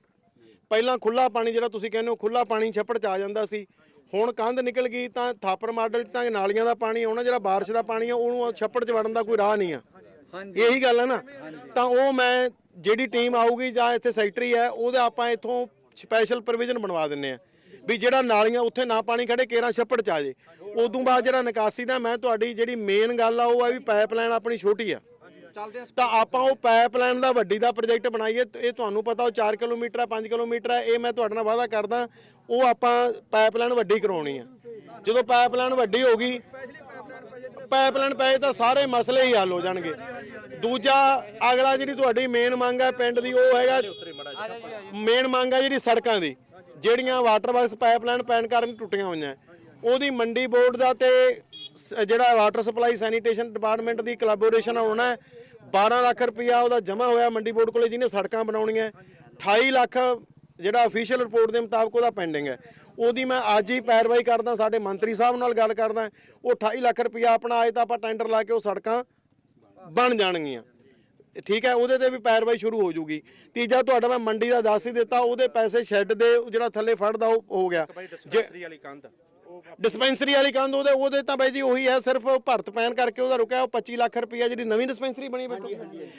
ਪਹਿਲਾਂ ਖੁੱਲਾ ਪਾਣੀ ਜਿਹੜਾ ਤੁਸੀਂ ਕਹਿੰਦੇ ਹੋ ਖੁੱਲਾ ਪਾਣੀ ਛੱਪੜ ਚ ਆ ਜਾਂਦਾ ਸੀ। ਹੁਣ ਕੰਧ ਨਿਕਲ ਗਈ ਤਾਂ ਥਾਪਰ ਮਾਡਲ 'ਚ ਤਾਂ ਨਾਲੀਆਂ ਦਾ ਪਾਣੀ ਆਉਣਾ ਜਿਹੜਾ ਬਾਰਿਸ਼ ਦਾ ਪਾਣੀ ਆ ਉਹਨੂੰ ਛੱਪੜ 'ਚ ਵੜਨ ਦਾ ਕੋਈ ਰਾਹ ਨਹੀਂ ਆ। ਇਹੀ ਗੱਲ ਹੈ ਨਾ। ਤਾਂ ਉਹ ਮੈਂ ਜਿਹੜੀ ਟੀਮ ਆਊਗੀ ਜਾਂ ਇੱਥੇ ਸੈਕਟਰੀ ਹੈ ਉਹਦਾ ਆਪਾਂ ਇੱਥੋਂ ਸਪੈਸ਼ਲ ਪ੍ਰੋਵੀਜ਼ਨ ਬਣਵਾ ਦਿੰਨੇ ਆ। ਵੀ ਜਿਹੜਾ ਨਾਲੀਆਂ ਉੱਥੇ ਨਾ ਪਾਣੀ ਖੜੇ ਕੇਰਾਂ ਛੱਪੜ ਚ ਆ ਜੇ। ਉਦੋਂ ਬਾਅਦ ਜਿਹੜਾ ਨਿਕਾਸੀ ਦਾ ਮੈਂ ਤੁਹਾਡੀ ਜਿਹੜੀ ਮੇਨ ਗੱਲ ਆ ਉਹ ਆ ਵੀ ਪਾਈਪਲਾਈਨ ਆਪਣੀ ਛੋਟੀ ਆ। ਤਾਂ ਆਪਾਂ ਉਹ ਪਾਈਪਲਾਈਨ ਦਾ ਵੱਡੀ ਦਾ ਪ੍ਰੋਜੈਕਟ ਬਣਾਈਏ ਇਹ ਤੁਹਾਨੂੰ ਪਤਾ ਉਹ 4 ਕਿਲੋਮੀਟਰ ਆ 5 ਕਿਲੋਮੀਟਰ ਆ ਇਹ ਮੈਂ ਤੁਹਾਡੇ ਨਾਲ ਵਾਅਦਾ ਕਰਦਾ ਉਹ ਆਪਾਂ ਪਾਈਪਲਾਈਨ ਵੱਡੀ ਕਰਾਉਣੀ ਆ। ਜਦੋਂ ਪਾਈਪਲਾਈਨ ਵੱਡੀ ਹੋ ਗਈ ਪਾਈਪਲਾਈਨ ਪਏ ਤਾਂ ਸਾਰੇ ਮਸਲੇ ਹੀ ਹੱਲ ਹੋ ਜਾਣਗੇ। ਦੂਜਾ ਅਗਲਾ ਜਿਹੜੀ ਤੁਹਾਡੀ ਮੇਨ ਮੰਗ ਹੈ ਪਿੰਡ ਦੀ ਉਹ ਹੈਗਾ ਮੇਨ ਮੰਗ ਹੈ ਜਿਹੜੀ ਸੜਕਾਂ ਦੀ। ਜਿਹੜੀਆਂ ਵਾਟਰ ਵਰਕਸ ਪਾਈਪਲਾਈਨ ਪੈਣ ਕਾਰਨ ਟੁੱਟੀਆਂ ਹੋਈਆਂ। ਉਹਦੀ ਮੰਡੀ ਬੋਰਡ ਦਾ ਤੇ ਸ- ਜਿਹੜਾ ਵਾਟਰ ਸਪਲਾਈ ਸੈਨੀਟੇਸ਼ਨ ਡਿਪਾਰਟਮੈਂਟ ਦੀ ਕੋਲੈਬੋਰੇਸ਼ਨ ਹੋਣਾ ਹੈ 12 ਲੱਖ ਰੁਪਇਆ ਉਹਦਾ ਜਮ੍ਹਾਂ ਹੋਇਆ ਮੰਡੀ ਬੋਰਡ ਕੋਲੇ, ਜਿਹਨੇ ਸੜਕਾਂ ਬਣਾਉਣੀਆਂ। 28 ਲੱਖ ਜਿਹੜਾ ਅਫੀਸ਼ੀਅਲ ਰਿਪੋਰਟ ਦੇ ਮੁਤਾਬਕ ਉਹਦਾ ਪੈਂਡਿੰਗ ਹੈ। ਉਹਦੀ ਮੈਂ ਅੱਜ ਹੀ ਪੈਰਵਾਈ ਕਰਦਾ, ਸਾਡੇ ਮੰਤਰੀ ਸਾਹਿਬ ਨਾਲ ਗੱਲ ਕਰਦਾ। ਉਹ 28 ਲੱਖ ਰੁਪਇਆ ਆਪਣਾ ਆਏ ਤਾਂ ਆਪਾਂ ਟੈਂਡਰ ਲਾ ਕੇ ਉਹ ਸੜਕਾਂ ਬਣ ਜਾਣਗੀਆਂ। ਠੀਕ ਹੈ ਉਹਦੇ ਤੇ ਵੀ ਪੈਰਵਾਈ ਸ਼ੁਰੂ ਹੋ ਜੂਗੀ ਤੀਜਾ ਤੁਹਾਡਾ ਮੈਂ ਮੰਡੀ ਦਾ ਦੱਸ ਹੀ ਦਿੱਤਾ ਉਹਦੇ ਪੈਸੇ ਸ਼ੈੱਡ ਦੇ ਜਿਹੜਾ ਥੱਲੇ ਫੜਦਾ ਉਹ ਹੋ ਗਿਆ। ਜੇ ਵਾਲੀ ਕੰਧ। ਡਿਸਪੈਂਸਰੀ ਵਾਲੀ ਕੰਧ ਉਹਦੇ ਉਹਦੇ ਤਾਂ ਬਾਈ ਜੀ ਉਹੀ ਹੈ ਸਿਰਫ ਭਰਤ ਪੈਣ ਕਰਕੇ ਉਹਦਾ ਰੁਕਿਆ ਉਹ 25 ਲੱਖ ਰੁਪਈਆ ਜਿਹੜੀ ਨਵੀਂ ਡਿਸਪੈਂਸਰੀ ਬਣੀ ਬੈਠੀ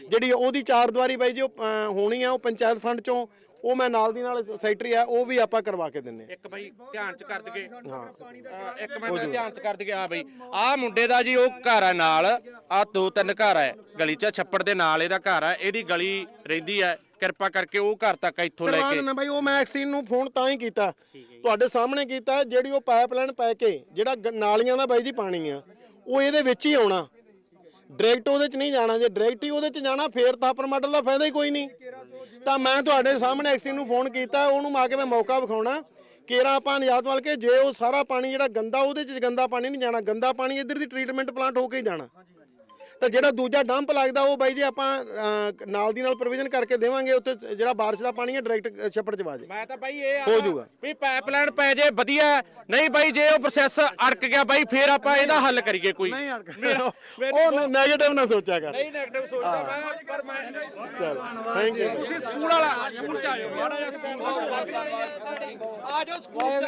ਜਿਹੜੀ ਉਹਦੀ ਚਾਰ ਦੀਵਾਰੀ ਬਾਈ ਜੀ ਉਹ ਹੋਣੀ ਆ ਉਹ ਪੰਚਾਇਤ ਫੰਡ ਚੋਂ। ਉਹ ਮੈਂ ਨਾਲ ਦੀ ਨਾਲ ਸੈਕਟਰੀ ਆ ਉਹ ਵੀ ਆਪਾਂ ਕਰਵਾ ਕੇ ਦਿੰਨੇ ਇੱਕ ਬਈ ਧਿਆਨ ਚ ਕਰ ਦਗੇ ਹਾਂ। ਇੱਕ ਮਿੰਟ ਧਿਆਨ ਚ ਕਰ ਦਗੇ ਆ ਬਈ। ਆ ਮੁੰਡੇ ਦਾ ਜੀ ਉਹ ਘਰ ਆ ਨਾਲ ਆ ਦੋ ਤਿੰਨ ਘਰ ਹੈ ਗਲੀ ਚ ਛੱਪੜ ਦੇ ਨਾਲ ਇਹਦਾ ਘਰ ਹੈ ਇਹਦੀ ਗਲੀ ਰਹਿੰਦੀ ਹੈ ਕਿਰਪਾ ਕਰਕੇ ਉਹ ਘਰ ਤੱਕ ਇੱਥੋਂ ਲੈ ਕੇ। ਬਾਈ ਉਹ ਮੈਂ ਐਕਸੀਨ ਨੂੰ ਫੋਨ ਤਾਂ ਹੀ ਕੀਤਾ। ਤੁਹਾਡੇ ਸਾਹਮਣੇ ਕੀਤਾ ਜਿਹੜੀ ਉਹ ਪਾਈਪਲਾਈਨ ਪੈ ਕੇ ਜਿਹੜਾ ਨਾਲੀਆਂ ਦਾ ਬਾਈ ਜੀ ਪਾਣੀ ਆ ਉਹ ਇਹਦੇ ਵਿੱਚ ਹੀ ਆਉਣਾ। ਡਾਇਰੈਕਟ ਉਹਦੇ ਚ ਨਹੀਂ ਜਾਣਾ, ਜੇ ਡਾਇਰੈਕਟ ਹੀ ਉਹਦੇ ਚ ਜਾਣਾ, ਫੇਰ ਤਾਂ ਆਪਰ ਮਾਡਲ ਦਾ ਫਾਇਦਾ ਹੀ ਕੋਈ ਨਹੀਂ। ਤਾਂ ਮੈਂ ਤੁਹਾਡੇ ਸਾਹਮਣੇ ਐਕਸੀਨ ਨੂੰ ਫੋਨ ਕੀਤਾ, ਉਹਨੂੰ ਮਾ ਕੇ ਮੈਂ ਮੌਕਾ ਵਿਖਾਉਣਾ। ਕੇਰਾ ਆਪਾਂ ਨਿਯਾਤ ਵੱਲ ਕੇ ਜੇ ਉਹ ਸਾਰਾ ਪਾਣੀ ਜਿਹੜਾ ਗੰਦਾ, ਉਹਦੇ ਚ ਗੰਦਾ ਪਾਣੀ ਨਹੀਂ ਜਾਣਾ, ਗੰਦਾ ਪਾਣੀ ਇੱਧਰ ਦੀ ਟ੍ਰੀਟਮੈਂਟ ਪਲਾਂਟ ਹੋ ਕੇ ਹੀ ਜਾਣਾ। ਤਾਂ ਜਿਹੜਾ ਦੂਜਾ ਡੰਪ ਲੱਗਦਾ ਉਹ ਬਾਈ ਜੀ ਆਪਾਂ ਨਾਲ ਦੀ ਨਾਲ ਪ੍ਰੋਵੀਜ਼ਨ ਕਰਕੇ ਦੇਵਾਂਗੇ ਉੱਥੇ ਜਿਹੜਾ ਬਾਰਿਸ਼ ਦਾ ਪਾਣੀ ਹੈ ਡਾਇਰੈਕਟ ਛੱਪੜ ਚ ਵਾਜੇ ਮੈਂ ਤਾਂ ਬਾਈ ਇਹ ਹੋ ਜਾਊਗਾ। ਵੀ ਪਾਈਪਲਾਈਨ ਪੈ ਜੇ ਵਧੀਆ। ਨਹੀਂ ਬਾਈ ਜੇ ਉਹ ਪ੍ਰੋਸੈਸ ਅੜਕ ਗਿਆ ਬਾਈ ਫੇਰ ਆਪਾਂ ਇਹਦਾ ਹੱਲ ਕਰੀਏ ਕੋਈ। ਨਹੀਂ ਉਹ ਨੈਗੇਟਿਵ ਨਾ ਸੋਚਿਆ ਕਰ। ਨਹੀਂ 네ਗੇਟਿਵ ਸੋਚਦਾ ਮੈਂ ਪਰ ਮੈਂ ਚਲ ਥੈਂਕ ਯੂ ਤੁਸੀਂ ਸਕੂਲ ਵਾਲਾ ਸਕੂਲ ਚ ਆਇਓ ਮਾੜਾ ਜਿਹਾ ਸਕੂਲ ਆ ਜਾਓ ਸਕੂਲ ਚ।